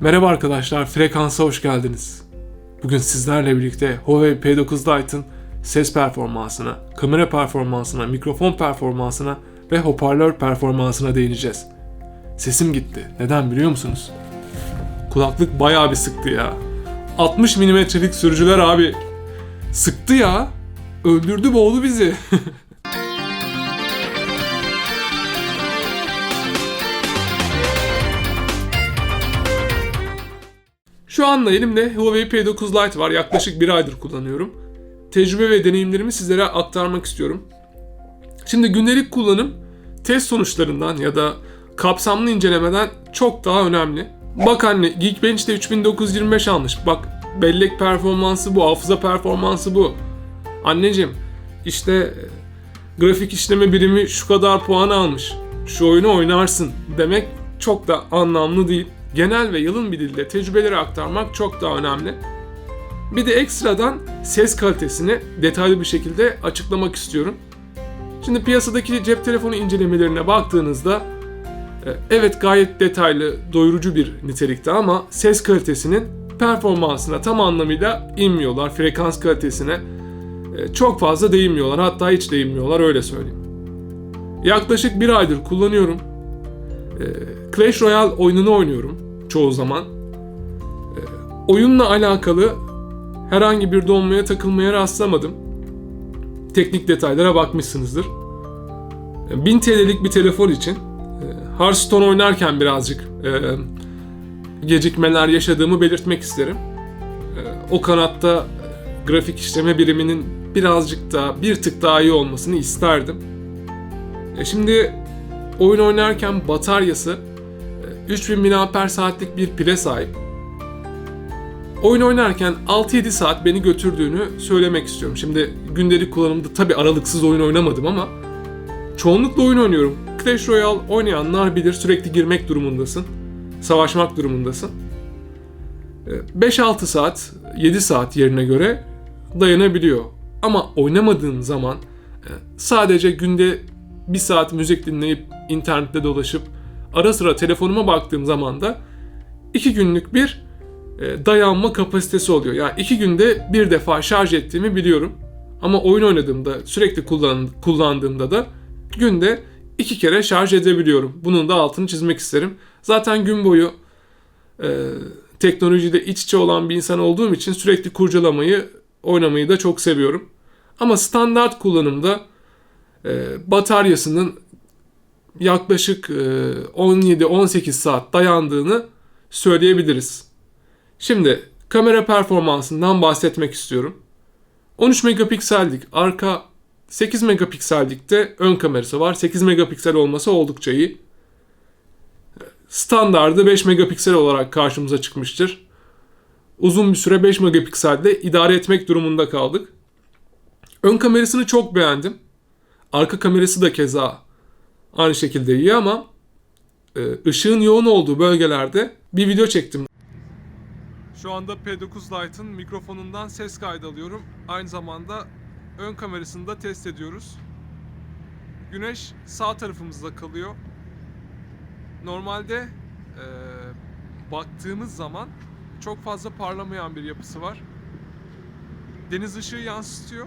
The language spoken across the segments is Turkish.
Merhaba arkadaşlar, Frekans'a hoş geldiniz. Bugün sizlerle birlikte Huawei P9 Lite'ın ses performansına, kamera performansına, mikrofon performansına ve hoparlör performansına değineceğiz. Sesim gitti. Neden biliyor musunuz? Kulaklık bayağı bir sıktı ya. 60 milimetrelik sürücüler abi. Sıktı ya. Öldürdü boğdu bizi. Şu anda elimde Huawei P9 Lite var. Yaklaşık bir aydır kullanıyorum. Tecrübe ve deneyimlerimi sizlere aktarmak istiyorum. Şimdi gündelik kullanım test sonuçlarından ya da kapsamlı incelemeden çok daha önemli. Bak anne Geekbench'te 3925 almış. Bak bellek performansı bu, hafıza performansı bu. Anneciğim işte e, grafik işleme birimi şu kadar puan almış. Şu oyunu oynarsın demek çok da anlamlı değil. Genel ve yalın bir dilde tecrübeleri aktarmak çok daha önemli. Bir de ekstradan ses kalitesini detaylı bir şekilde açıklamak istiyorum. Şimdi piyasadaki cep telefonu incelemelerine baktığınızda e, evet gayet detaylı, doyurucu bir nitelikte ama ses kalitesinin performansına tam anlamıyla inmiyorlar. Frekans kalitesine e, çok fazla değinmiyorlar. Hatta hiç değinmiyorlar öyle söyleyeyim. Yaklaşık bir aydır kullanıyorum. E, Clash Royale oyununu oynuyorum çoğu zaman. E, oyunla alakalı herhangi bir donmaya takılmaya rastlamadım. Teknik detaylara bakmışsınızdır. E, 1000 TL'lik bir telefon için e, Hearthstone oynarken birazcık e, gecikmeler yaşadığımı belirtmek isterim. E, o kanatta e, grafik işleme biriminin birazcık daha bir tık daha iyi olmasını isterdim. Şimdi oyun oynarken bataryası 3000 mAh saatlik bir pile sahip. Oyun oynarken 6-7 saat beni götürdüğünü söylemek istiyorum. Şimdi gündelik kullanımda tabi aralıksız oyun oynamadım ama çoğunlukla oyun oynuyorum. Clash Royale oynayanlar bilir sürekli girmek durumundasın. Savaşmak durumundasın. E, 5-6 saat, 7 saat yerine göre dayanabiliyor. Ama oynamadığın zaman e, sadece günde bir saat müzik dinleyip internette dolaşıp ara sıra telefonuma baktığım zaman da iki günlük bir e, dayanma kapasitesi oluyor. Yani iki günde bir defa şarj ettiğimi biliyorum. Ama oyun oynadığımda sürekli kullan, kullandığımda da günde iki kere şarj edebiliyorum. Bunun da altını çizmek isterim. Zaten gün boyu e, teknolojide iç içe olan bir insan olduğum için sürekli kurcalamayı, oynamayı da çok seviyorum. Ama standart kullanımda e, bataryasının yaklaşık e, 17-18 saat dayandığını söyleyebiliriz. Şimdi kamera performansından bahsetmek istiyorum. 13 megapiksellik arka 8 megapiksellik de ön kamerası var. 8 megapiksel olması oldukça iyi. Standardı 5 megapiksel olarak karşımıza çıkmıştır. Uzun bir süre 5 megapikselde idare etmek durumunda kaldık. Ön kamerasını çok beğendim. Arka kamerası da keza aynı şekilde iyi ama e, ışığın yoğun olduğu bölgelerde bir video çektim. Şu anda P9 Lite'ın mikrofonundan ses kaydı alıyorum. Aynı zamanda ön kamerasını da test ediyoruz. Güneş sağ tarafımızda kalıyor. Normalde e, baktığımız zaman çok fazla parlamayan bir yapısı var. Deniz ışığı yansıtıyor.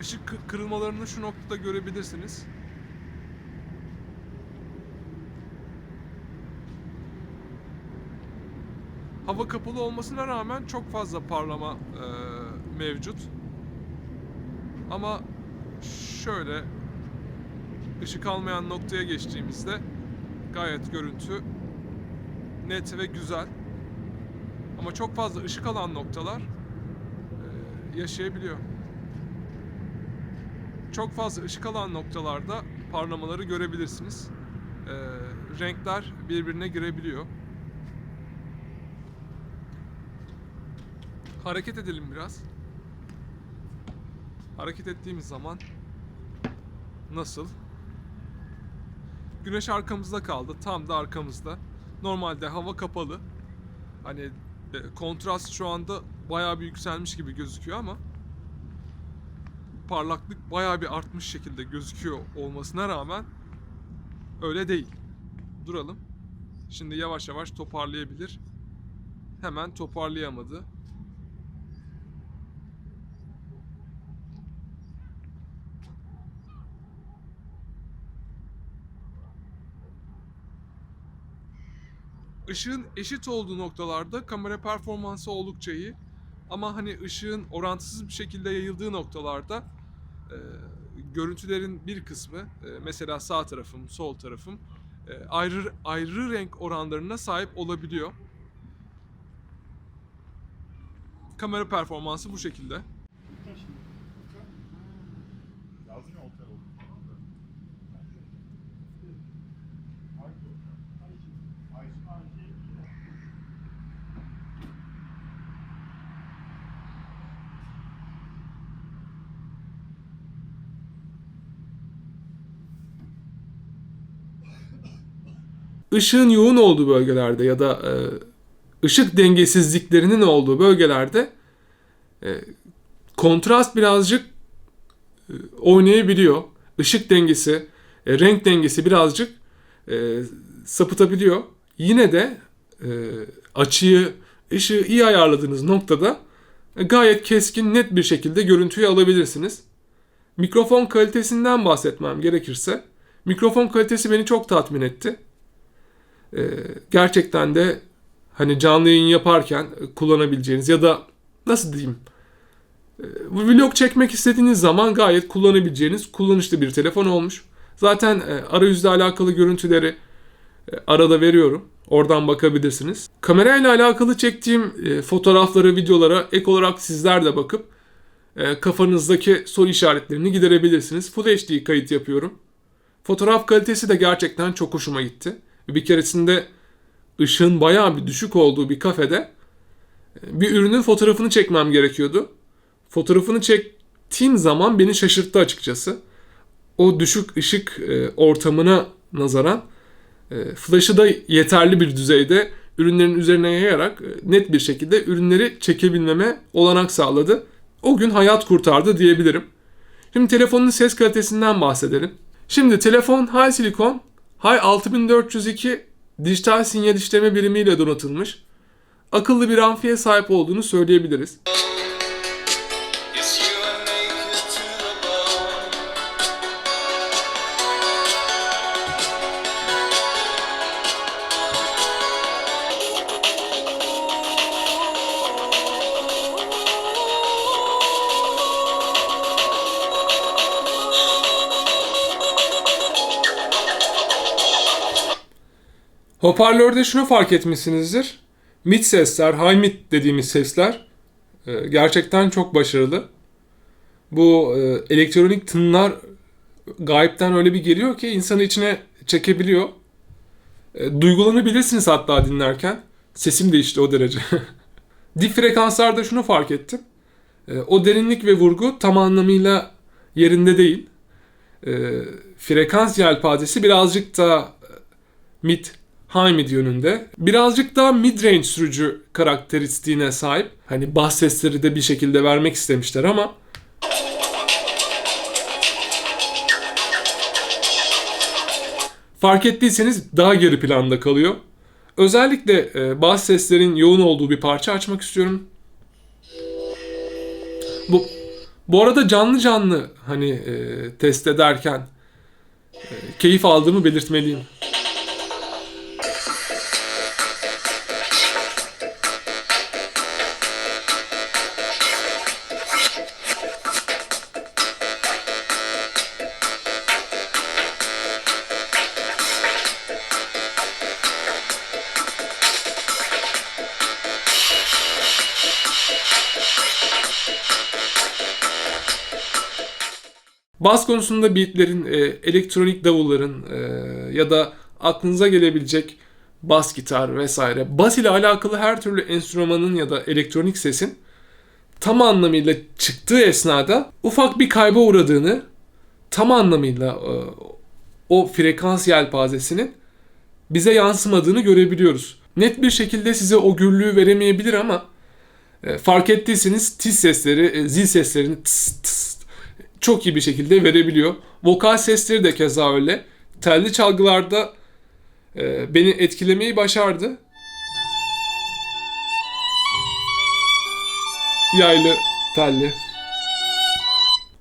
Işık kı- kırılmalarını şu noktada görebilirsiniz. Hava kapalı olmasına rağmen çok fazla parlama e, mevcut. Ama şöyle ışık almayan noktaya geçtiğimizde gayet görüntü net ve güzel. Ama çok fazla ışık alan noktalar e, yaşayabiliyor. Çok fazla ışık alan noktalarda parlamaları görebilirsiniz. E, renkler birbirine girebiliyor. Hareket edelim biraz. Hareket ettiğimiz zaman nasıl? Güneş arkamızda kaldı. Tam da arkamızda. Normalde hava kapalı. Hani e, kontrast şu anda bayağı bir yükselmiş gibi gözüküyor ama parlaklık bayağı bir artmış şekilde gözüküyor olmasına rağmen öyle değil. Duralım. Şimdi yavaş yavaş toparlayabilir hemen toparlayamadı. Işığın eşit olduğu noktalarda kamera performansı oldukça iyi. Ama hani ışığın orantısız bir şekilde yayıldığı noktalarda e, görüntülerin bir kısmı e, mesela sağ tarafım, sol tarafım e, ayrı ayrı renk oranlarına sahip olabiliyor. Kamera performansı bu şekilde. Işığın yoğun olduğu bölgelerde ya da e, ışık dengesizliklerinin olduğu bölgelerde e, kontrast birazcık e, oynayabiliyor. Işık dengesi, e, renk dengesi birazcık e, sapıtabiliyor. Yine de e, açıyı, ışığı iyi ayarladığınız noktada e, gayet keskin, net bir şekilde görüntüyü alabilirsiniz. Mikrofon kalitesinden bahsetmem gerekirse, mikrofon kalitesi beni çok tatmin etti. Ee, gerçekten de hani canlı yayın yaparken kullanabileceğiniz ya da nasıl diyeyim e, bu vlog çekmek istediğiniz zaman gayet kullanabileceğiniz kullanışlı bir telefon olmuş. Zaten e, arayüzle alakalı görüntüleri e, arada veriyorum. Oradan bakabilirsiniz. Kamerayla alakalı çektiğim e, fotoğraflara, videolara ek olarak sizler de bakıp e, kafanızdaki soru işaretlerini giderebilirsiniz. Full HD kayıt yapıyorum. Fotoğraf kalitesi de gerçekten çok hoşuma gitti. Bir keresinde ışığın bayağı bir düşük olduğu bir kafede e, bir ürünün fotoğrafını çekmem gerekiyordu. Fotoğrafını çektiğim zaman beni şaşırttı açıkçası. O düşük ışık e, ortamına nazaran e, flash'ı da yeterli bir düzeyde ürünlerin üzerine yayarak net bir şekilde ürünleri çekebilmeme olanak sağladı. O gün hayat kurtardı diyebilirim. Şimdi telefonun ses kalitesinden bahsedelim. Şimdi telefon High Silicon Hay 6402 dijital sinyal işleme birimiyle donatılmış. Akıllı bir amfiye sahip olduğunu söyleyebiliriz. Hoparlörde şunu fark etmişsinizdir. Mid sesler, high mid dediğimiz sesler e, gerçekten çok başarılı. Bu e, elektronik tınlar gayipten öyle bir geliyor ki insanı içine çekebiliyor. E, Duygulanabilirsiniz hatta dinlerken. Sesim değişti o derece. Dip frekanslarda şunu fark ettim. O derinlik ve vurgu tam anlamıyla yerinde değil. Frekans yelpazesi birazcık da mid, high mid yönünde. Birazcık daha mid range sürücü karakteristiğine sahip. Hani bas sesleri de bir şekilde vermek istemişler ama fark ettiyseniz daha geri planda kalıyor. Özellikle e, bas seslerin yoğun olduğu bir parça açmak istiyorum. Bu bu arada canlı canlı hani e, test ederken e, keyif aldığımı belirtmeliyim. Bas konusunda beatlerin, e, elektronik davulların e, ya da aklınıza gelebilecek bas gitar vesaire, bas ile alakalı her türlü enstrümanın ya da elektronik sesin tam anlamıyla çıktığı esnada ufak bir kayba uğradığını, tam anlamıyla e, o frekans yelpazesinin bize yansımadığını görebiliyoruz. Net bir şekilde size o gürlüğü veremeyebilir ama e, fark ettiyseniz tiz sesleri, e, zil seslerini tıs tıs çok iyi bir şekilde verebiliyor. Vokal sesleri de keza öyle. Telli çalgılarda e, beni etkilemeyi başardı. yaylı telli.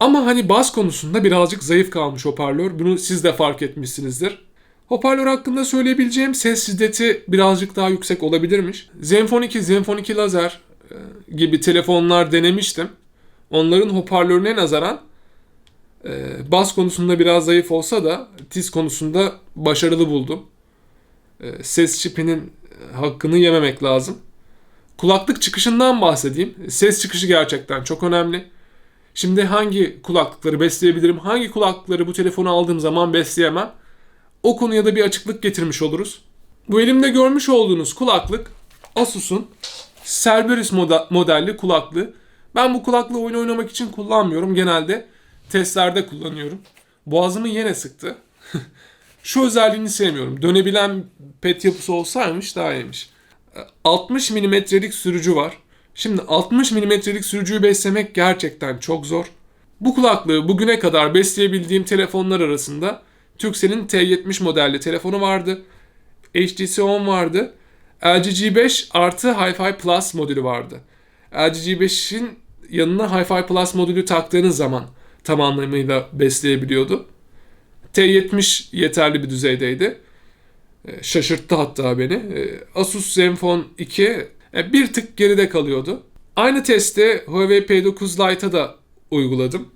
Ama hani bas konusunda birazcık zayıf kalmış hoparlör. Bunu siz de fark etmişsinizdir. Hoparlör hakkında söyleyebileceğim ses şiddeti birazcık daha yüksek olabilirmiş. Zenfone 2, Zenfone 2 Lazer e, gibi telefonlar denemiştim. Onların hoparlörüne nazaran e, bas konusunda biraz zayıf olsa da tiz konusunda başarılı buldum. E, ses çipinin hakkını yememek lazım. Kulaklık çıkışından bahsedeyim. Ses çıkışı gerçekten çok önemli. Şimdi hangi kulaklıkları besleyebilirim, hangi kulaklıkları bu telefonu aldığım zaman besleyemem? O konuya da bir açıklık getirmiş oluruz. Bu elimde görmüş olduğunuz kulaklık Asus'un Cerberus modelli kulaklığı. Ben bu kulaklığı oyun oynamak için kullanmıyorum. Genelde testlerde kullanıyorum. Boğazımı yine sıktı. Şu özelliğini sevmiyorum. Dönebilen pet yapısı olsaymış daha iyiymiş. 60 milimetrelik sürücü var. Şimdi 60 milimetrelik sürücüyü beslemek gerçekten çok zor. Bu kulaklığı bugüne kadar besleyebildiğim telefonlar arasında Turkcell'in T70 modelli telefonu vardı. HTC One vardı. LG G5 artı Hi-Fi Plus modülü vardı. LG G5'in yanına Hi-Fi Plus modülü taktığınız zaman tam anlamıyla besleyebiliyordu. T70 yeterli bir düzeydeydi. E, Şaşırttı hatta beni. E, Asus Zenfone 2 e, bir tık geride kalıyordu. Aynı testi Huawei P9 Lite'a da uyguladım.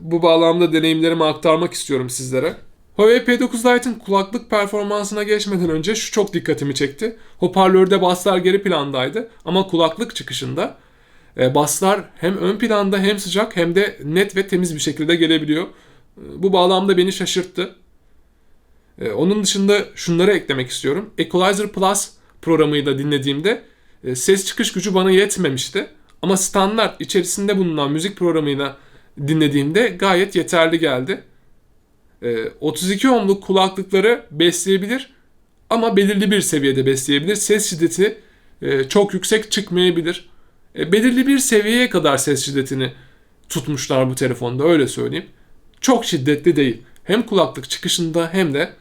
Bu bağlamda deneyimlerimi aktarmak istiyorum sizlere. Huawei P9 Lite'ın kulaklık performansına geçmeden önce şu çok dikkatimi çekti. Hoparlörde baslar geri plandaydı ama kulaklık çıkışında baslar hem ön planda hem sıcak hem de net ve temiz bir şekilde gelebiliyor. E, Bu bağlamda beni şaşırttı. E, Onun dışında şunları eklemek istiyorum. Equalizer Plus programıyla dinlediğimde e, ses çıkış gücü bana yetmemişti. Ama standart içerisinde bulunan müzik programıyla dinlediğimde gayet yeterli geldi. E, 32 ohmluk kulaklıkları besleyebilir ama belirli bir seviyede besleyebilir. Ses şiddeti e, çok yüksek çıkmayabilir. E, belirli bir seviyeye kadar ses şiddetini tutmuşlar bu telefonda öyle söyleyeyim. Çok şiddetli değil. Hem kulaklık çıkışında hem de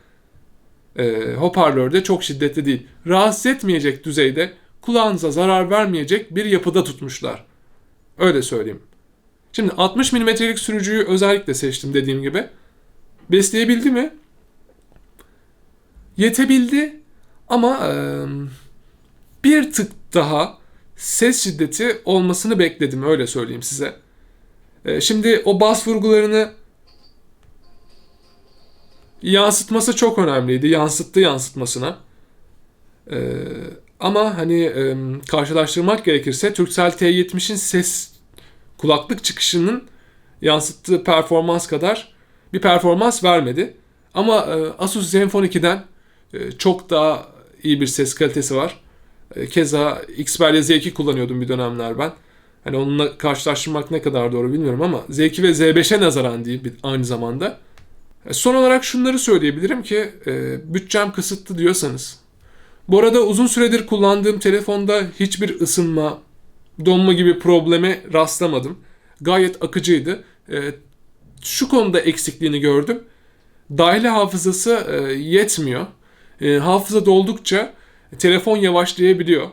e, hoparlörde çok şiddetli değil. Rahatsız etmeyecek düzeyde kulağınıza zarar vermeyecek bir yapıda tutmuşlar. Öyle söyleyeyim. Şimdi 60 mm'lik sürücüyü özellikle seçtim dediğim gibi. Besleyebildi mi? Yetebildi ama e, bir tık daha ses şiddeti olmasını bekledim öyle söyleyeyim size. E, şimdi o bas vurgularını yansıtması çok önemliydi. Yansıttı yansıtmasına. Ee, ama hani e, karşılaştırmak gerekirse Turkcell T70'in ses kulaklık çıkışının yansıttığı performans kadar bir performans vermedi. Ama e, Asus Zenfone 2'den e, çok daha iyi bir ses kalitesi var. E, keza Xperia Z2 kullanıyordum bir dönemler ben. Hani onunla karşılaştırmak ne kadar doğru bilmiyorum ama Z2 ve Z5'e nazaran değil aynı zamanda. E, Son olarak şunları söyleyebilirim ki e, bütçem kısıtlı diyorsanız. Bu arada uzun süredir kullandığım telefonda hiçbir ısınma, donma gibi probleme rastlamadım. Gayet akıcıydı. Şu konuda eksikliğini gördüm. Dahili hafızası yetmiyor. Hafıza doldukça telefon yavaşlayabiliyor.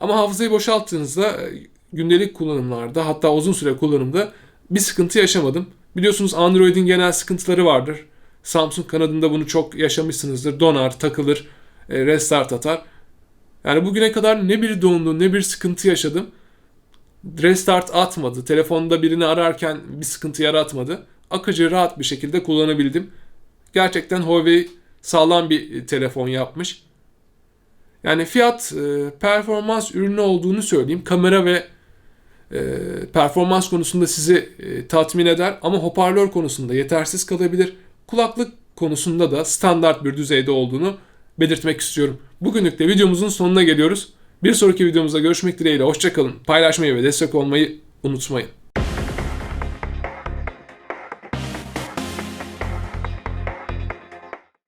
Ama hafızayı boşalttığınızda e, gündelik kullanımlarda hatta uzun süre kullanımda bir sıkıntı yaşamadım. Biliyorsunuz Android'in genel sıkıntıları vardır. Samsung kanadında bunu çok yaşamışsınızdır. Donar, takılır, e, restart atar. Yani bugüne kadar ne bir dondu ne bir sıkıntı yaşadım. Restart atmadı. Telefonda birini ararken bir sıkıntı yaratmadı. Akıcı rahat bir şekilde kullanabildim. Gerçekten Huawei sağlam bir e, telefon yapmış. Yani fiyat e, performans ürünü olduğunu söyleyeyim. Kamera ve e, performans konusunda sizi e, tatmin eder ama hoparlör konusunda yetersiz kalabilir. Kulaklık konusunda da standart bir düzeyde olduğunu belirtmek istiyorum. Bugünlük de videomuzun sonuna geliyoruz. Bir sonraki videomuzda görüşmek dileğiyle. Hoşçakalın. Paylaşmayı ve destek olmayı unutmayın.